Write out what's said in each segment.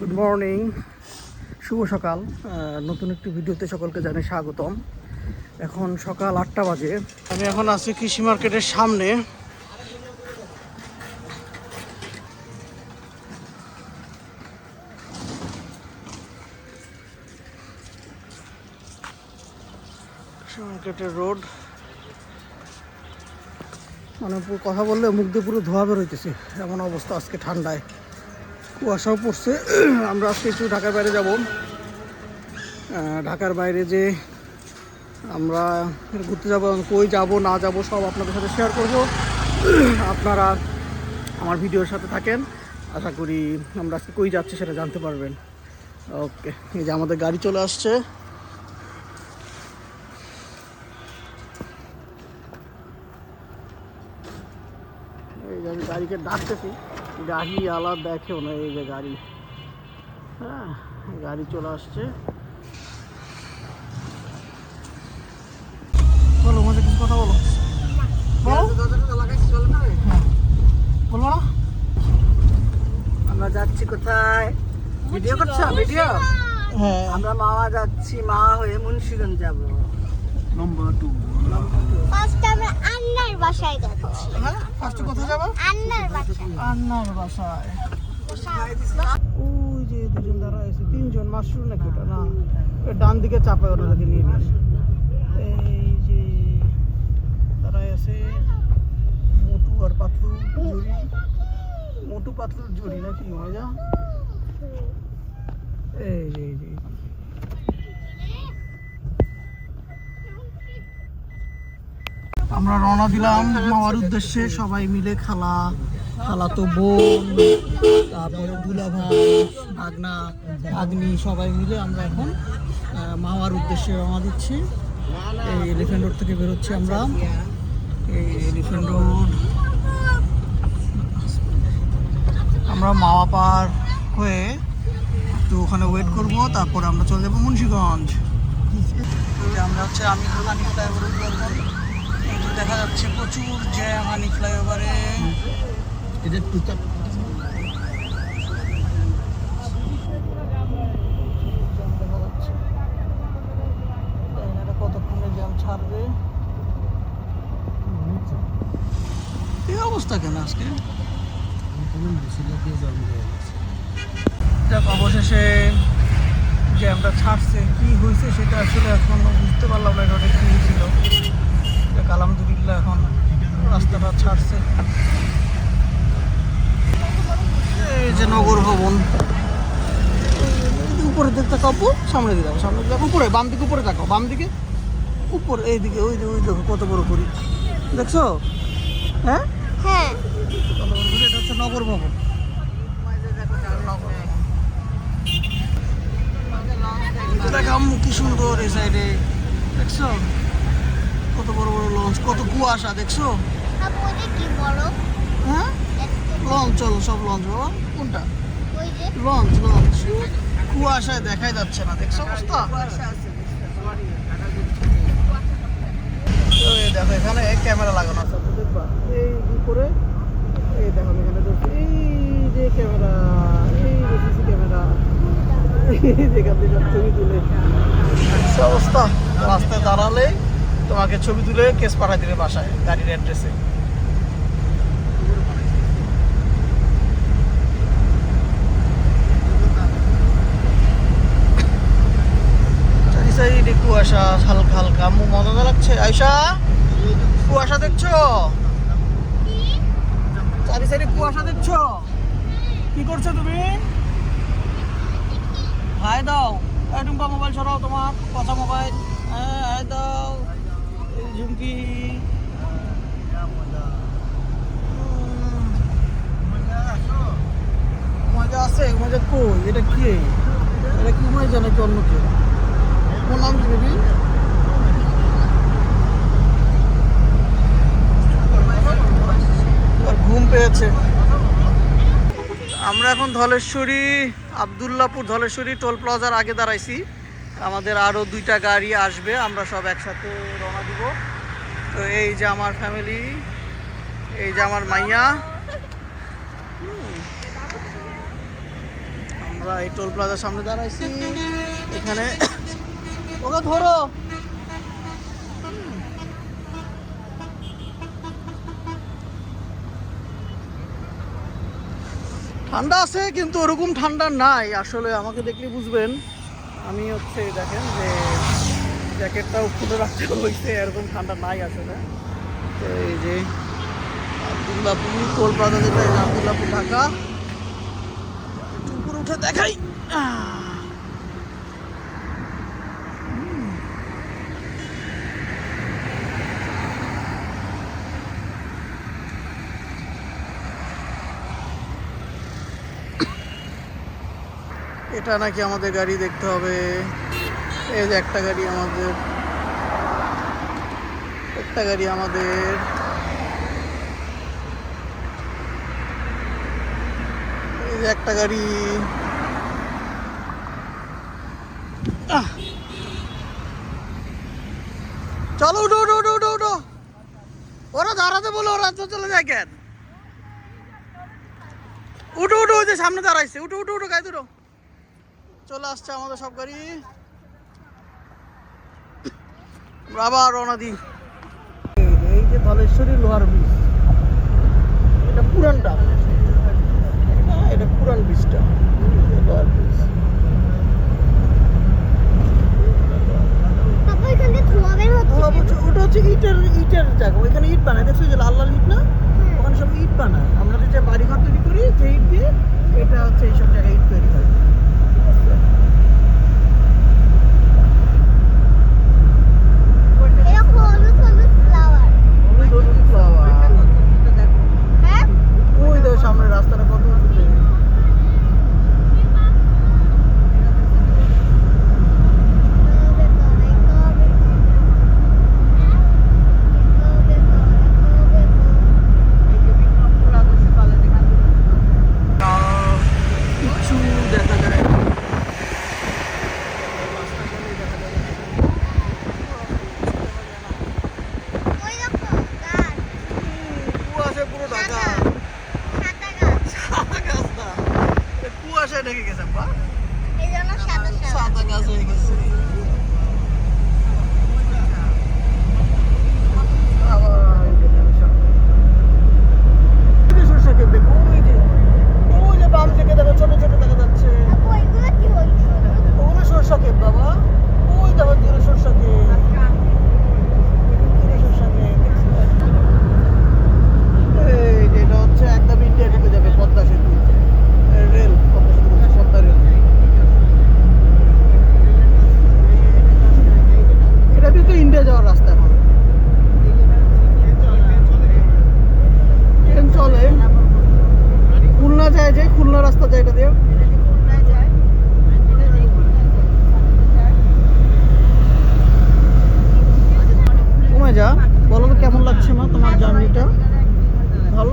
Good morning শুভ সকাল। নতুন একটি ভিডিওতে সকলকে জানাই স্বাগতম। এখন সকাল আটটা বাজে। আমি এখন আছি কৃষি মার্কেটের সামনে। কৃষি মার্কেটের রোড। মানে কথা বললে মুখ দিয়ে পুরো ধোয়া বেরোইতেছে এমন অবস্থা আজকে ঠান্ডায়। কুয়াশাও পড়ছে। আমরা আজকে একটু ঢাকার বাইরে যাব। ঢাকার বাইরে যে আমরা ঘুরতে যাব কই যাব, না যাব, সব আপনাদের সাথে শেয়ার করব। আপনারা আমার ভিডিওর সাথে থাকেন। আশা করি আমরা আজকে কই যাচ্ছি সেটা জানতে পারবেন। ওকে এই যে আমাদের গাড়ি চলে আসছে। এই যে আমি গাড়িকে ডাকতেছি। গাড়ি আলাদা দেখেও না এই যে গাড়ি। হ্যাঁ গাড়ি চলে আসছে। বলো মজা কিছু কথা বলো। বলো। বলব না? আমরা যাচ্ছি কোথায়? ভিডিও করছ? ভিডিও? হ্যাঁ। আমরা মামা যাচ্ছি মা হয়ে মুন্সিগঞ্জ যাব। নম্বর টু ফার্স্ট আমরা আন্নার বাসায় যাচ্ছি। হ্যাঁ ফার্স্টে কোথায় যাব? আন্নার বাসায়। ওই যে দুজন দাঁড়া আছে তিনজন মাসুর নাকি ওটা? না ডান দিকে চাপায় ওনাদেরকে নিয়ে নিস এই যে দাঁড়ায় আছে মোটু আর পাতলু জুড়ি মোটু পাতলুর জুড়ি নাকি মজা এই যে এই যে। আমরা রওনা দিলাম মামার উদ্দেশ্যে, সবাই মিলে খালা খালা তো বোন, তারপরে দুলা ভাই ভাগনা ভাগ্নি সবাই মিলে আমরা এখন মামার উদ্দেশ্যে রওনা দিচ্ছি। এই এলিফেন্ট রোড থেকে বেরোচ্ছি আমরা। এই এলিফেন্ট রোড। আমরা মাওয়া পার হয়ে একটু ওখানে ওয়েট করব, তারপর আমরা চলে যাব মুন্সিগঞ্জ। আমরা হচ্ছে আমি দেখা যাচ্ছে প্রচুর জ্যাম হানি ফ্লাইওভারে এটা টুটা কতক্ষণে জ্যাম ছাড়বে এই অবস্থা কেন আজকে? যাক অবশেষে জ্যামটা ছাড়ছে। কি হয়েছে সেটা আসলে এখন বুঝতে পারলাম না এটা কি হয়েছিল যাক আলহামদুলিল্লাহ এখন রাস্তাটা ছাড়ছে। এই যে নগর ভবন। এই উপরে দিকে তাকাবো সামনে দিকে যাব সামনে দিকে উপরে বাম দিকে উপরে তাকাও বাম দিকে উপর এইদিকে ওই ওই দেখো কত বড় করি। দেখছ? হ্যাঁ? হ্যাঁ। এটা হচ্ছে নগর ভবন। দেখাম কি সুন্দর এই সাইডে দেখছ? কত বড় বড় লঞ্চ কত কুয়াশা দেখছ? হ্যাঁ? লঞ্চ চলো সব লঞ্চ বাবা কোনটা? লঞ্চ লঞ্চ কুয়াশায় দেখাই যাচ্ছে না দেখছ অবস্থা? তো এই দেখো এখানে ক্যামেরা লাগানো আছে দেখবা এই উপরে এই দেখো এখানে এই যে ক্যামেরা এই যে সিসি ক্যামেরা এই থেকে ছবি তুলে। অবস্থা? রাস্তায় দাঁড়ালে তোমাকে ছবি তুলে কেস পাঠাই দিবে বাসায়, গাড়ির অ্যাড্রেসে চারি সাইডে কুয়াশা, হালকা হালকা। মজা লাগছে। আয়সা কুয়াশা দেখছ? চারি সাইডে কুয়াশা দেখছ? কি করছ তুমি? হাই দাও। এই মোবাইল সরাও তোমার। কথা মোবাইল। হ্যাঁ হাই দাও। এই ঝুমকি। মজা আছে, মজা কই? এটা কি? এটা কি মজা নাকি অন্য কেউ? কোন নাম বেবি? ঘুম পেয়েছে। আমরা এখন ধলেশ্বরী, আবদুল্লাপুর ধলেশ্বরী টোল প্লাজার আগে দাঁড়াইছি। আমাদের আরও দুইটা গাড়ি আসবে, আমরা সব একসাথে রওনা দিব। তো এই যে আমার ফ্যামিলি এই যে আমার মাইয়া। আমরা এই টোল প্লাজার সামনে দাঁড়াইছি। এখানে ওকে ধরো। ঠান্ডা আছে, কিন্তু ওরকম ঠান্ডা নাই। আসলে আমাকে দেখলে বুঝবেন। আমি হচ্ছে দেখেন যে জ্যাকেটটাও খুলে রাখতে হয়েছে এরকম ঠান্ডা নাই আসলে তো এই যে আবদুল্লাপুর, কলকাতা যেটা আবদুল্লাপুর, ঢাকা। উপরে উঠে দেখাই। এটা নাকি আমাদের গাড়ি দেখতে হবে। এই যে একটা গাড়ি আমাদের। একটা গাড়ি আমাদের। এই যে একটা গাড়ি। চলো, উঠো উঠো উঠো উঠো উঠো। ওরা দাঁড়াতে বলো ওরা তো চলে যায় কেন? উঠো উঠো, ওই যে সামনে দাঁড়াইছে। উঠো উঠো উঠো গাড়ি দুটো চলে আসছে আমাদের সব গাড়ি। আবার রওনা দিই। এই যে ধলেশ্বরী লোহার ব্রিজ। এটা পুরানটা হ্যাঁ, এটা পুরান ব্রিজটা। লোহার ব্রিজ। ওটা হচ্ছে ইটের ইটের জায়গা। ওইখানে ইট বানায়। দেখছ যে লাল লাল ইট না? ওখানে সব ইট বানায়। আমরা যে বাড়ি ঘর তৈরি করি যে ইট দিয়ে এটা হচ্ছে এইসব জায়গায় ইট তৈরি হয়।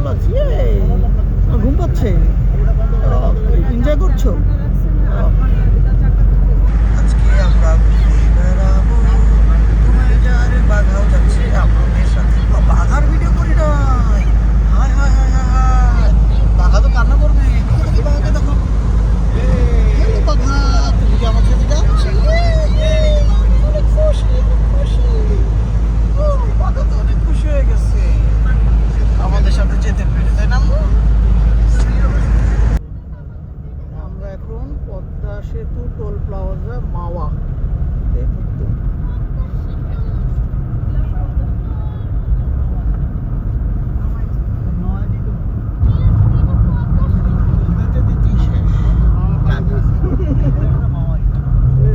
এই, ঘুম পাচ্ছে? এনজয় করছ? আজকে আমরা ঘুরে বেড়াবো যাচ্ছে আপনাদের সাথে ও, বাঘার ভিডিও করি নাই হায় হায় হায় হায় হায় বাঘা তো কান্না করবে দেখো দেখি বাঘাকে দেখো হ্যালো বাঘা তুমি কি আমার সাথে যাচ্ছি অনেক খুশি অনেক খুশি ও, বাঘা তো অনেক খুশি হয়ে গেছে আমাদের সাথে যেতে পেরে তাই না আম্মু? আমরা এখন পদ্মা সেতু টোল প্লাজা মাওয়া তে ঢুকবো।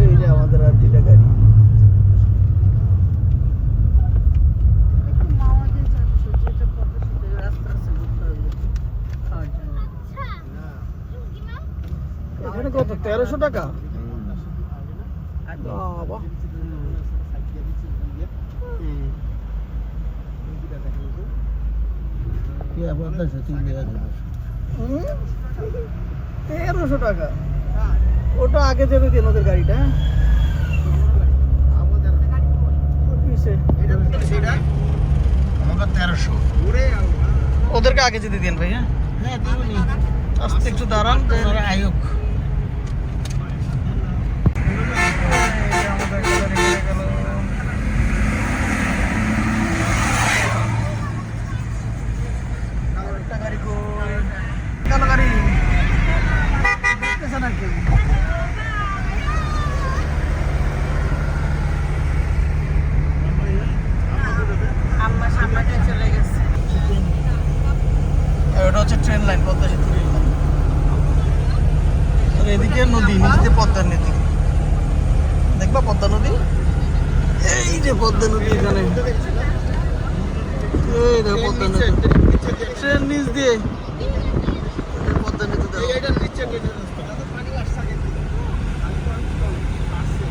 এই যে আমাদের আর দুইটা গাড়ি এখানে কত তেরোশো টাকা? বাবা? তেরোশো টাকা। ওটা আগে যেতে দিন ওদের গাড়িটা হ্যাঁ? ওর পিছে। ওদেরকে আগে যেতে দিন ভাই হ্যাঁ? আস্তে একটু দাঁড়ান। আয়োগ যে নদী নিচে পদ্মা নদী দেখবা পদ্মা নদী এই যে পদ্মা নদী এখানে এই দেখো পদ্মা নদী ট্রেন নিচ দিয়ে এই পদ্মা নদী দেখো।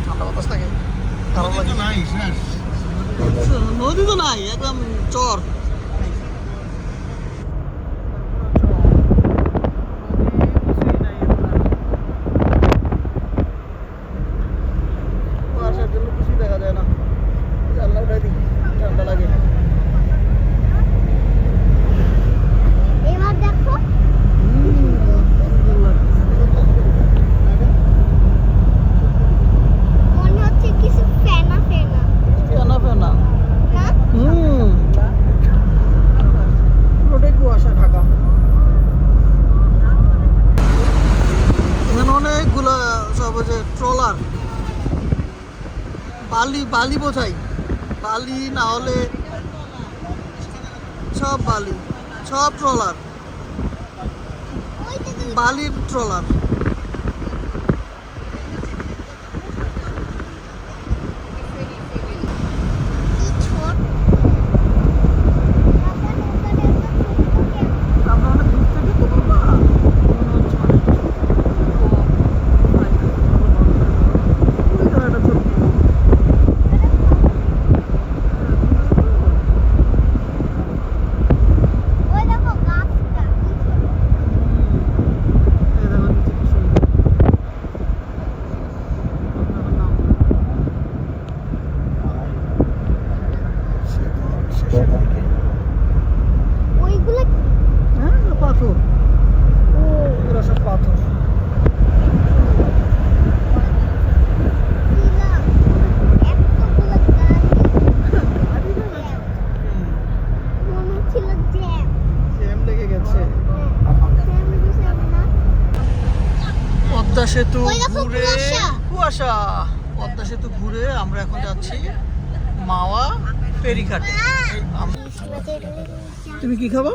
ঠান্ডা বাতাস লাগে। নদী তো নাই একদম চর কুয়াশার জন্য কিছুই দেখা যায় না জানলা উঠাই দিই ঠান্ডা লাগে এবার দেখো মনে হচ্ছে কিছু ফেনা ফেনা ফেনা ফেনা না হুম পুরোটাই কুয়াশা ঢাকা এখানে অনেকগুলো সব ওই যে ট্রলার বালি বালি বোঝাই। বালি না হলে সব বালি সব ট্রলার। বালির ট্রলার কি ছোট আমরা অনেক দূর থেকে তো বাবা মনে হচ্ছে অনেক ছোট। ওই তো একটা ছোট। ওই দেখো গাছটা কি ছোট এই দেখো নিচে কি সুন্দর। আপনার নাম শেষের দিকে। ওইগুলো কি? হ্যাঁ এগুলো পাথর ও এগুলো সব পাথর দিলাম এতগুলো গাড়ি মনে ছিল জ্যাম জ্যাম লেগে গেছে জ্যাম জ্যাম না পদ্মা সেতু ওই দেখো ঘুরে কুয়াশা। পদ্মা সেতু ঘুরে আমরা এখন যাচ্ছি মাওয়া ফেরিঘাটে। আম- ইলিশ মাছের তুমি কি খাবা?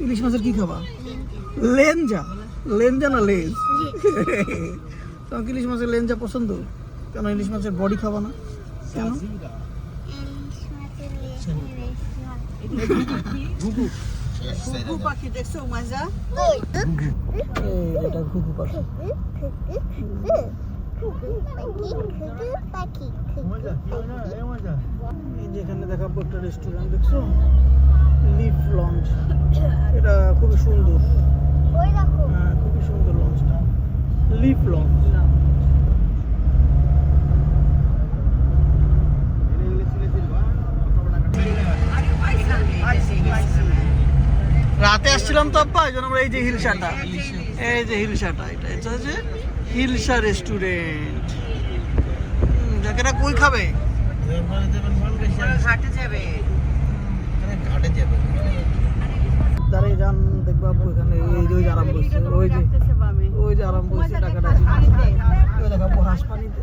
ইলিশ মাছের কি খাবা? লেঞ্জা লেঞ্জা না লেজ? তোমার ইলিশ মাছের লেঞ্জা পছন্দ? কেন ইলিশ মাছের বডি খাবা না? কেন? ইলিশ মাছের লেজ। ঘুঘু পাখি দেখছ মজা এটা ঘুঘু পাখি। পাখি এই যে এখানে দেখাবো একটা রেস্টুরেন্ট দেখছ? লিফ লঞ্চ এটা খুবই সুন্দর। ওই হ্যাঁ খুবই সুন্দর লঞ্চটা লিফ লঞ্চ রাতে আসছিলাম তো আব্বা এই জন্য আমরা এই যে হিলসাটা এই যে হিলসাটা এটা এটা হচ্ছে হিলসা রেস্টুরেন্ট। জায়গাটা কই খাবে? ঘাটে যাবে। যান দেখব এই যে ওই যে আরাম ওই যে ওই যে আরাম টাকাটা। ওই দেখাবো হাঁস পানিতে।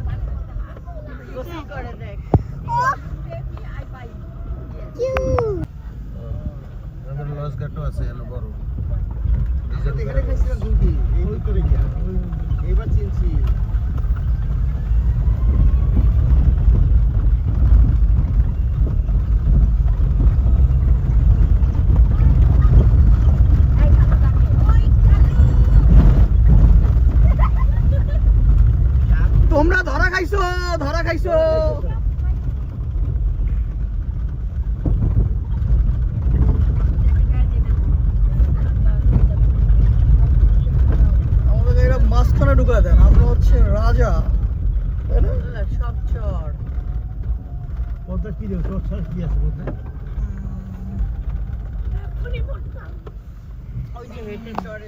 করে দেখ। আছে বড়। এখানে খাইছিলাম ঘুগি ওই করে গিয়া এইবার চিনছি। তোমরা ধরা খাইছো ধরা খাইছো আমাদের এরা মাঝখানে ঢুকা দেন আমরা হচ্ছে রাজা তাই না? সব চর। কি দেবো চর ছাড়া কি আছে বলতে? ওই যে হেঁটে চরে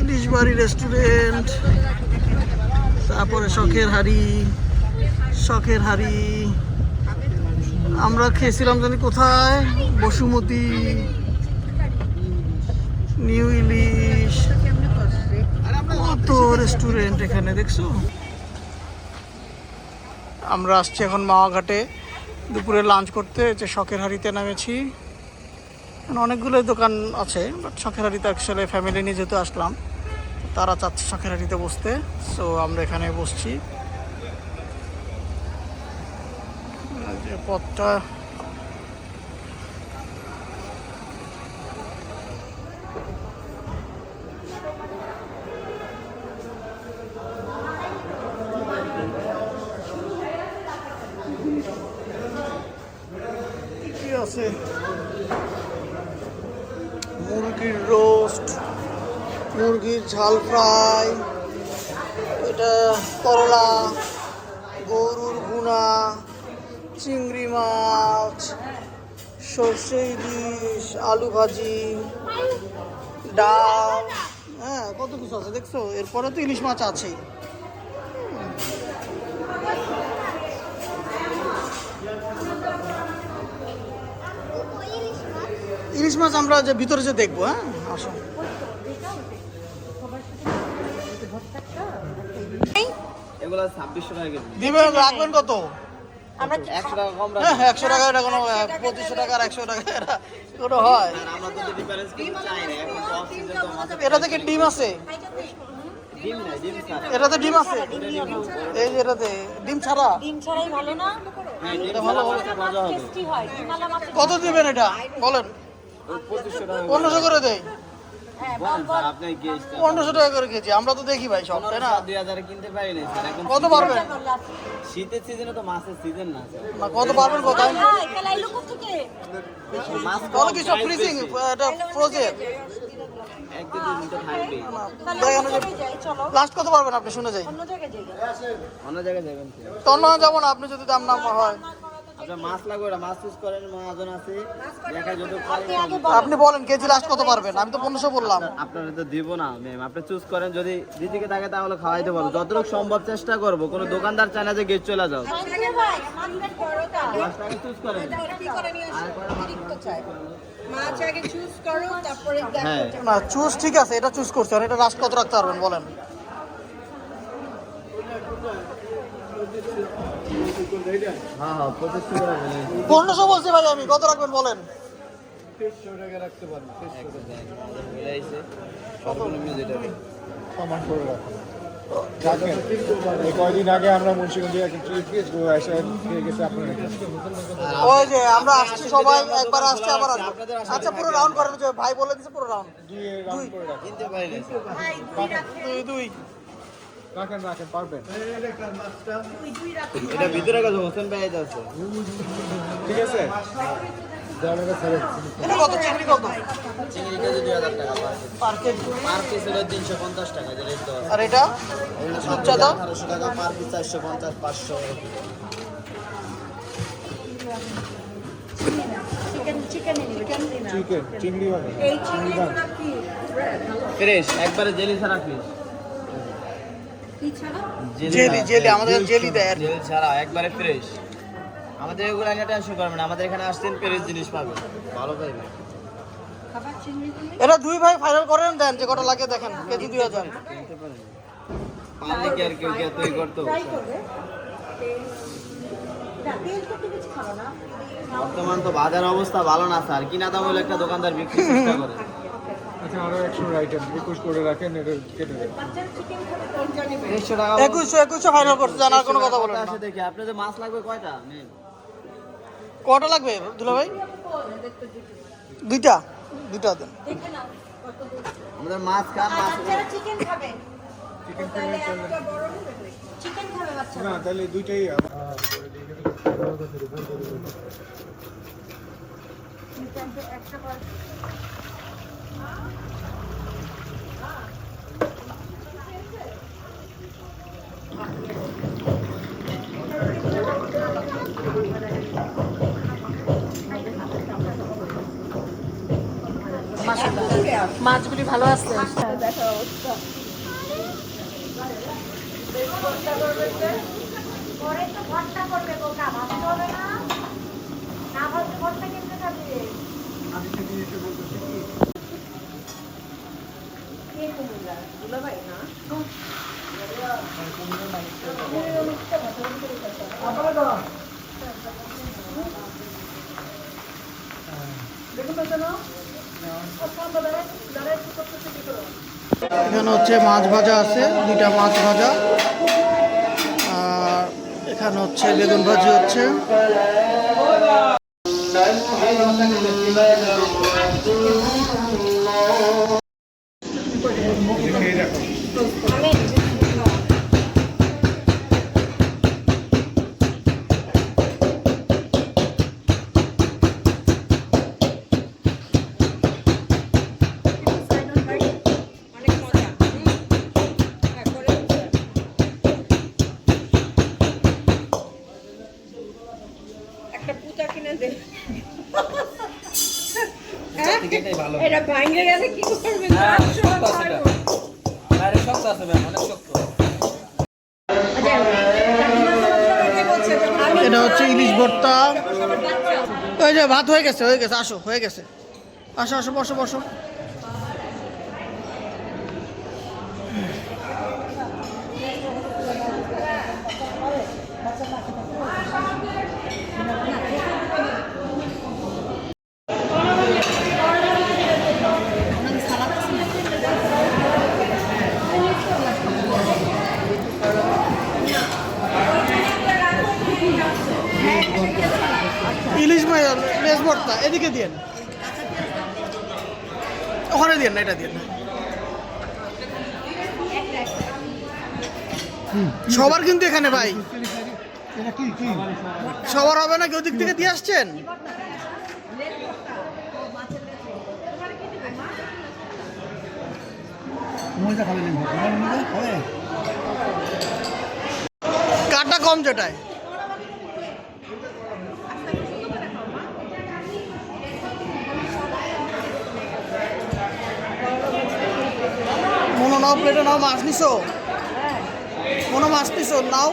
ইলিশ বাড়ি রেস্টুরেন্ট তারপরে শখের হাড়ি শখের হাড়ি। আমরা খেয়েছিলাম জানি কোথায়? বসুমতী, নিউ ইলিশ। কত রেস্টুরেন্ট এখানে, দেখছ? আমরা আসছি এখন মাওয়াঘাটে। দুপুরে লাঞ্চ করতে, যে শখের হাড়িতে নামেছি। অনেকগুলো দোকান আছে বাট শখের হাড়িতে অ্যাকচুয়ালি ফ্যামিলি নিয়ে যেহেতু আসলাম। তারা চাচ্ছে হাড়িতে বসতে। সো আমরা এখানে বসছি। পথটা আছে? মুরগির রোস্ট। মুরগির ঝাল ফ্রাই, এটা করলা, গরুর গুনা, চিংড়ি মাছ, সর্ষে ইলিশ, আলু ভাজি, ডাল হ্যাঁ কত কিছু আছে দেখছ? এরপরে তো ইলিশ মাছ আছেই। ইলিশ মাছ আমরা যে ভিতরে যে দেখব হ্যাঁ আসো। এগুলো ছাব্বিশশো টাকা কেজি। দিবেন রাখবেন কত? একশো টাকা কম হ্যাঁ একশো টাকা এটা কোনো পঁচিশশো টাকা আর একশো টাকা এটা কোনো হয়। আর আমরা তো ডিফারেন্স কিছু চাই না এখন তো অফ তো মাছের এটা থেকে ডিম আছে? ডিম নাই ডিম ছাড়া। এটাতে ডিম আছে? এই যে এটাতে ডিম ছাড়া? ডিম ছাড়াই ভালো না? হ্যাঁ এটা ভালো মজা হবে। হয়। কত দিবেন এটা? বলেন। ওই পঁচিশশো টাকা পনেরোশো করে দেয়। পনেরোশো টাকা করে কেজি আমরা তো দেখি ভাই সব তাই না? দুই হাজারে কিনতে পারি না স্যার এখন কত পারবেন? শীতের সিজনে তো মাছের সিজন না স্যার। না কত পারবেন কত? হ্যাঁ মাছ কম, কিছু ফ্রিজিং। এটা ফ্রোজেন চলো। লাস্ট কত পারবেন আপনি? শুনে যাই। অন্য জায়গায় যাই। অন্য জায়গায় যাবেন। তন্ন যাব না আপনি যদি দাম না হয়। আপনার মাছ লাগবে ওটা মাছ চুজ করেন মহাজন আছে। দেখা যদি পারি আপনি বলেন। কেজি লাস্ট কত পারবেন? আমি তো পনেরোশো বললাম। আপনারা তো দিব না ম্যাম আপনি চুজ করেন যদি দিদিকে থাকে তাহলে খাওয়াইতে পারব। যতটুকু সম্ভব চেষ্টা করব। কোনো দোকানদার চায় না যে গেট চলে যাও। চুজ করেন চুজ হ্যাঁ। না চুজ ঠিক আছে এটা চুজ করছে। আর এটা লাস্ট কত রাখতে পারবেন বলেন। পনেরোশো বলছি ভাই আমি কত রাখবেন বলেন? কয়দিন আগে আমরা মুন্সিগঞ্জে ওই যে আমরা আসছি সবাই একবার আসছি আবার আসব। আচ্ছা পুরো রাউন্ড করেন ভাই বলে দিচ্ছে পুরো রাউন্ড করে দুই দুই। রাখেন রাখেন পারবেন। এটা ভিতরে হোসেন ভাই আছে। ঠিক আছে? এটা কত? চিংড়ি কত? চিংড়ি কেজি? দুই হাজার টাকা পার কেজি পার পিস হলো তিনশো পঞ্চাশ টাকা যে রেট দেওয়া আর এটা? রূপচাঁদা আঠারোশো টাকা পার পিস চিকেন চিকেন চিংড়ি ফ্রেশ একবারে জেলি ছাড়া ফিস জেলি জেলি আমাদের জেলি দেয় জেলি ছাড়া একবারে ফ্রেশ আমাদের এগুলো নিয়ে টেনশন করবেন না আমাদের এখানে আসছেন ফ্রেশ জিনিস পাবেন। ভালো পাইবেন এটা দুই ভাই ফাইনাল করেন দেন যে কটা লাগে দেখেন কেজি দুই হাজার। পারলে কি আর কেউ কি তৈরি করতো বর্তমান তো বাজার অবস্থা ভালো না স্যার। কিনা দাম হলে একটা দোকানদার বিক্রি চেষ্টা করে। আরও একশো আইটেম একুশ করে রাখেন এটা কেটে টাকা একুশশো একুশশো ফাইনাল করতে জান কোনো কথা বলেন না। দেখি আপনাদের মাছ লাগবে কয়টা? কটা লাগবে দুলা ভাই? দুইটা দুইটা দেন। আমাদের মাছ খান মাছ চিকেন খাবে। তাহলে একটা বড় চিকেন খাবে বাচ্চারা। না তাহলে দুইটাই মাছগুলি ভালো আছে। পরে তো ভর্তা করবে বোকা ভাবতে হবে না। না এখানে হচ্ছে মাছ ভাজা আছে দুইটা মাছ ভাজা। আর এখানে হচ্ছে বেগুন ভাজি হচ্ছে। ভাঙে গেলে কি করবে? শক্ত আছে ম্যাম অনেক শক্ত। এটা হচ্ছে ইলিশ ভর্তা। ওই যে ভাত হয়ে গেছে হয়ে গেছে আসো হয়ে গেছে। আসো আসো বসো বসো ইলিশ মাছ লেস ভর্তা এদিকে দিয়েন। ওখানে দিয়েন না এটা দিয়েন না। সবার কিন্তু এখানে ভাই। সবার হবে না কেউ দিক থেকে দিয়ে আসছেন? কাটা কম যেটায়। নাও প্লেটে নাও মাছ নিছো? কোনো মাছ নিছো? নাও।